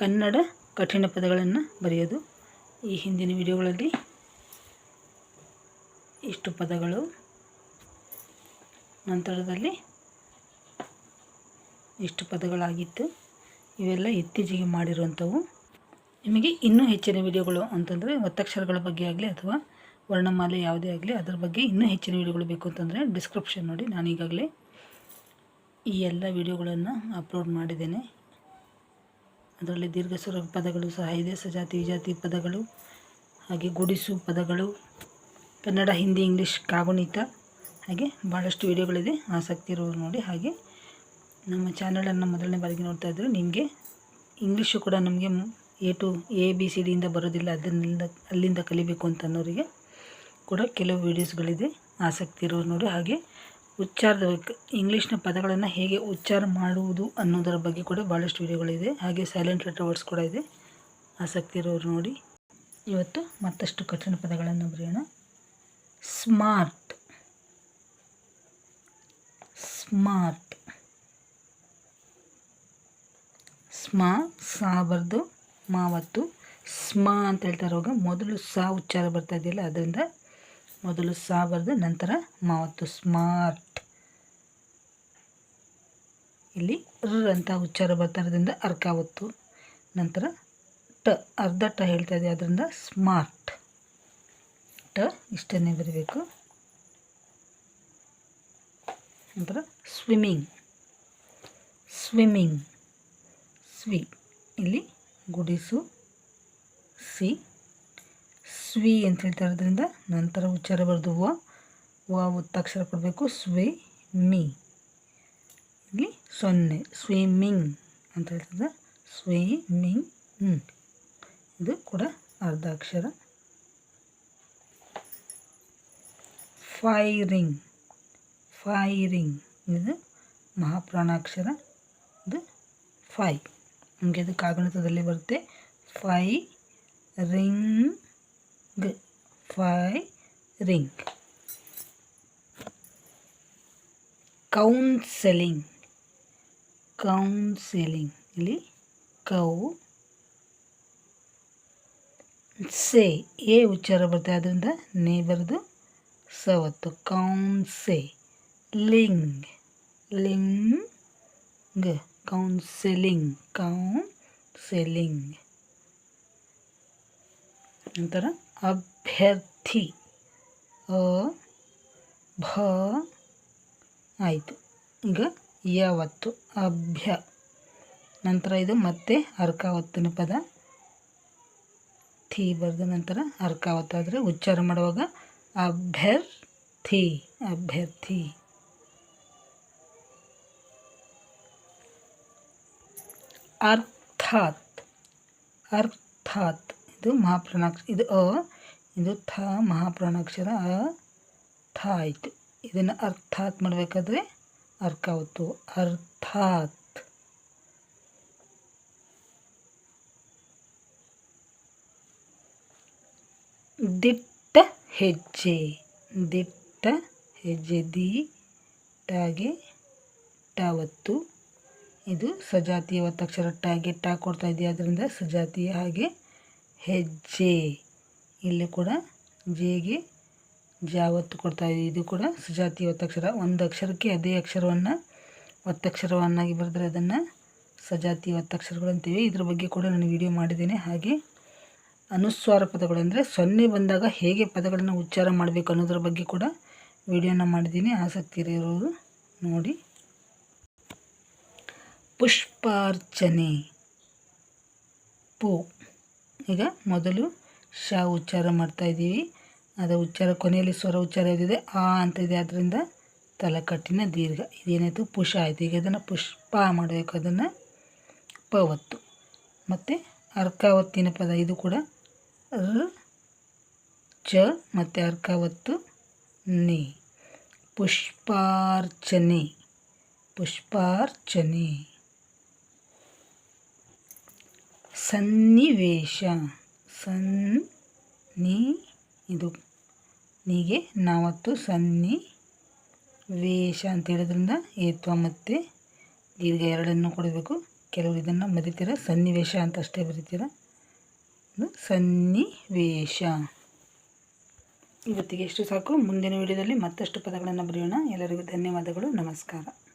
ಕನ್ನಡ ಕಠಿಣ ಪದಗಳನ್ನು ಬರೆಯೋದು. ಈ ಹಿಂದಿನ ವಿಡಿಯೋಗಳಲ್ಲಿ ಇಷ್ಟು ಪದಗಳು. ನಂತರದಲ್ಲಿ ಇಷ್ಟು ಪದಗಳಾಗಿತ್ತು. ಇವೆಲ್ಲ ಇತ್ತೀಚೆಗೆ ಮಾಡಿರುವಂಥವು. ನಿಮಗೆ ಇನ್ನೂ ಹೆಚ್ಚಿನ ವಿಡಿಯೋಗಳು ಅಂತಂದರೆ ಒತ್ತಕ್ಷರಗಳ ಬಗ್ಗೆ ಆಗಲಿ ಅಥವಾ ವರ್ಣಮಾಲೆ ಯಾವುದೇ ಆಗಲಿ ಅದರ ಬಗ್ಗೆ ಇನ್ನೂ ಹೆಚ್ಚಿನ ವಿಡಿಯೋಗಳು ಬೇಕು ಅಂತಂದರೆ ಡಿಸ್ಕ್ರಿಪ್ಷನ್ ನೋಡಿ ನಾನು ಈಗಾಗಲೇ ಈ ಎಲ್ಲ ವಿಡಿಯೋಗಳನ್ನು ಅಪ್ಲೋಡ್ ಮಾಡಿದ್ದೇನೆ. ಅದರಲ್ಲಿ ದೀರ್ಘ ಸ್ವರ ಪದಗಳು ಸಹ ಇದೆ. ಸಜಾತಿ, ವಿಜಾತಿ ಪದಗಳು ಹಾಗೆ ಗುಡಿಸು ಪದಗಳು, ಕನ್ನಡ, ಹಿಂದಿ, ಇಂಗ್ಲೀಷ್, ಕಾಗುಣಿತ ಹಾಗೆ ಭಾಳಷ್ಟು ವಿಡಿಯೋಗಳಿದೆ. ಆಸಕ್ತಿ ಇರೋರು ನೋಡಿ ಹಾಗೆ ನಮ್ಮ ಚಾನಲನ್ನು ಮೊದಲನೇ ಬಾರಿಗೆ ನೋಡ್ತಾ ಇದ್ದರೆ ನಿಮಗೆ ಇಂಗ್ಲೀಷು ಕೂಡ ನಮಗೆ A to A B C ಡಿಯಿಂದ ಬರೋದಿಲ್ಲ. ಅದರಿಂದ ಅಲ್ಲಿಂದ ಕಲಿಬೇಕು ಅಂತ ಅನ್ನೋರಿಗೆ ಕೂಡ ಕೆಲವು ವೀಡಿಯೋಸ್ಗಳಿದೆ ಆಸಕ್ತಿ ಇರೋರು ನೋಡಿ ಹಾಗೆ ಉಚ್ಚಾರದ ಇಂಗ್ಲೀಷ್ನ ಪದಗಳನ್ನು ಹೇಗೆ ಉಚ್ಚಾರ ಮಾಡುವುದು ಅನ್ನೋದರ ಬಗ್ಗೆ ಕೂಡ ಭಾಳಷ್ಟು ವಿಡಿಯೋಗಳಿದೆ. ಹಾಗೆ ಸೈಲೆಂಟ್ ಲೆಟರ್ ವರ್ಡ್ಸ್ ಕೂಡ ಇದೆ. ಆಸಕ್ತಿ ಇರೋರು ನೋಡಿ. ಇವತ್ತು ಮತ್ತಷ್ಟು ಕಠಿಣ ಪದಗಳನ್ನು ಬರೆಯೋಣ. ಸ್ಮಾರ್ಟ್ ಸ್ಮಾರ್ಟ್ ಸ್ಮಾ, ಸಾ ಬರೆದು ಮಾವತ್ತು ಸ್ಮಾ ಅಂತ ಹೇಳ್ತಾ ಮೊದಲು ಸಾ ಉಚ್ಚಾರ ಬರ್ತಾ ಇದೆಯಲ್ಲ, ಅದರಿಂದ ಮೊದಲು ಸಾ ಬರೆದು ನಂತರ ಮಾವತ್ತು. ಸ್ಮಾರ್ಟ್. ಇಲ್ಲಿ ರ್ ಅಂತ ಉಚ್ಚಾರ ಬರ್ತಾ ಅರ್ಕ ನಂತರ ಟ, ಅರ್ಧ ಟ ಹೇಳ್ತಾ ಇದೆ ಅದರಿಂದ ಸ್ಮಾರ್ಟ್. ಟ ಇಷ್ಟನ್ನೇ ಬರಬೇಕು. ನಂತರ ಸ್ವಿಮ್ಮಿಂಗ್. ಸ್ವಿಮ್ಮಿಂಗ್. ಸ್ವಿ. ಇಲ್ಲಿ ಗುಡಿಸು. ಸಿ. ಸ್ವಿ ಅಂತ ಹೇಳ್ತಾ ಇರೋದ್ರಿಂದ ನಂತರ ಉಚ್ಚಾರ ಬರೆದು ವ ವ ಒತ್ತಕ್ಷರ ಕೊಡಬೇಕು. ಸ್ವಿ, ಮಿ. ಇಲ್ಲಿ ಸೊನ್ನೆ. ಸ್ವಿಮ್ಮಿಂಗ್ ಅಂತ ಹೇಳ್ತದೆ. ಸ್ವಿಮ್ಮಿಂಗ್ ಇದು ಕೂಡ ಅರ್ಧ ಅಕ್ಷರ ಫೈರಿಂಗ್. ಫೈರಿಂಗ್. ಇದು ಮಹಾಪ್ರಾಣಾಕ್ಷರ. ಇದು ಫೈ. ನಮಗೆ ಅದು ಕಾಗುಣಿತದಲ್ಲಿ ಬರುತ್ತೆ. Firing firing. ಕೌನ್ಸೆಲಿಂಗ್. ಕೌನ್ಸೆಲಿಂಗ್. ಇಲ್ಲಿ ಕೌ ಸೆ. ಎ ಉಚ್ಚಾರ ಬರುತ್ತೆ ಅದರಿಂದ ನೇ ಬರೆದು ಸವತ್ತು. ಕೌನ್ಸೆ. ಲಿಂಗ್. ಲಿಂಗ್. ಕೌನ್ಸೆಲಿಂಗ್. ಕೌನ್ಸೆಲಿಂಗ್. ನಂತರ ಅಭ್ಯರ್ಥಿ. ಅ, ಭ, ಆಯಿತು. ಈಗ ಯಾವತ್ತು? ಅಭ್ಯ. ನಂತರ ಇದು ಮತ್ತೆ ಅರ್ಕಾವತ್ತಿನ ಪದ. ಥಿ ಬರೆದ ನಂತರ ಅರ್ಕ ಆದರೆ ಉಚ್ಚಾರ ಮಾಡುವಾಗ ಅಭ್ಯರ್ಥಿ ಅಭ್ಯರ್ಥಿ. ಅರ್ಥಾತ್. ಅರ್ಥಾತ್. ಇದು ಮಹಾಪ್ರಾಣಾಕ್ಷರ ಇದು ಅ, ಇದು ಥ, ಮಹಾಪ್ರಾಣಾಕ್ಷರ ಅ, ಥ ಆಯಿತು. ಇದನ್ನು ಅರ್ಥಾತ್ ಮಾಡಬೇಕಾದ್ರೆ ಅರ್ಕಾವತ್ತು ಅರ್ಥಾತ್. ದಿಟ್ಟ ಹೆಜ್ಜೆ ದಿಟ್ಟ ಹೆಜ್ಜೆ ದಿ ಟಾಗೆ ಟಾವತ್ತು ಇದು ಸಜಾತಿಯ ಒತ್ತಕ್ಷರ ಟಾಗೆ ಟಾ ಕೊಡ್ತಾ ಇದೆಯಾ, ಅದರಿಂದ ಸಜಾತಿಯ ಹಾಗೆ ಹೆಜ್ಜೆ. ಇಲ್ಲಿ ಕೂಡ ಜೆಗೆ ಜಾವತ್ತು ಕೊಡ್ತಾ ಇದೆ. ಇದು ಕೂಡ ಸುಜಾತಿ ಒತ್ತಕ್ಷರ ಒಂದು ಅಕ್ಷರಕ್ಕೆ ಅದೇ ಅಕ್ಷರವನ್ನು ಒತ್ತಕ್ಷರವನ್ನಾಗಿ ಬರೆದ್ರೆ ಅದನ್ನು ಸಜಾತಿ ಒತ್ತಕ್ಷರಗಳು ಅಂತೀವಿ. ಇದ್ರ ಬಗ್ಗೆ ಕೂಡ ನಾನು ವಿಡಿಯೋ ಮಾಡಿದ್ದೇನೆ. ಹಾಗೆ ಅನುಸ್ವಾರ ಪದಗಳು ಅಂದರೆ ಸೊನ್ನೆ ಬಂದಾಗ ಹೇಗೆ ಪದಗಳನ್ನು ಉಚ್ಚಾರ ಮಾಡಬೇಕು ಅನ್ನೋದ್ರ ಬಗ್ಗೆ ಕೂಡ ವಿಡಿಯೋನ ಮಾಡಿದ್ದೀನಿ. ಆಸಕ್ತಿ ಇರೋರು ನೋಡಿ. ಪುಷ್ಪಾರ್ಚನೆ. ಪೂ ಈಗ ಮೊದಲು ಶ ಉಚ್ಚಾರ ಮಾಡ್ತಾ ಇದ್ದೀವಿ. ಅದು ಉಚ್ಚಾರ ಕೊನೆಯಲ್ಲಿ ಸ್ವರ ಉಚ್ಚಾರ ಇದಿದೆ ಆ ಅಂತ ಇದೆ ಅದರಿಂದ ತಲಕಟ್ಟಿನ ದೀರ್ಘ. ಇದೇನಾಯಿತು ಪುಷ ಆಯಿತು. ಈಗ ಅದನ್ನು ಪುಷ್ಪ ಮಾಡಬೇಕು. ಅದನ್ನು ಪವತ್ತು ಮತ್ತು ಅರ್ಕಾವತ್ತಿನ ಪದ. ಇದು ಕೂಡ ರ, ಚ, ಮತ್ತು ಅರ್ಕಾವತ್ತು ನಿ. ಪುಷ್ಪಾರ್ಚನೆ. ಪುಷ್ಪಾರ್ಚನೆ. ಸನ್ನಿವೇಶ. ಸನ್ ನಿ ಇದು. ನೀಗೆ ನಾವತ್ತು ಸನ್ನಿ ವೇಷ ಅಂತ ಹೇಳೋದ್ರಿಂದ ಏತ್ವ ಮತ್ತು ದೀರ್ಘ ಎರಡನ್ನು ಕೊಡಬೇಕು. ಕೆಲವರು ಇದನ್ನು ಬರೀತೀರ ಸನ್ನಿವೇಶ ಅಂತ ಅಷ್ಟೇ ಬರೀತೀರ? ಸನ್ನಿವೇಶ. ಇವತ್ತಿಗೆ ಎಷ್ಟು ಸಾಕು. ಮುಂದಿನ ವಿಡಿಯೋದಲ್ಲಿ ಮತ್ತಷ್ಟು ಪದಗಳನ್ನು ಬರೆಯೋಣ. ಎಲ್ಲರಿಗೂ ಧನ್ಯವಾದಗಳು. ನಮಸ್ಕಾರ.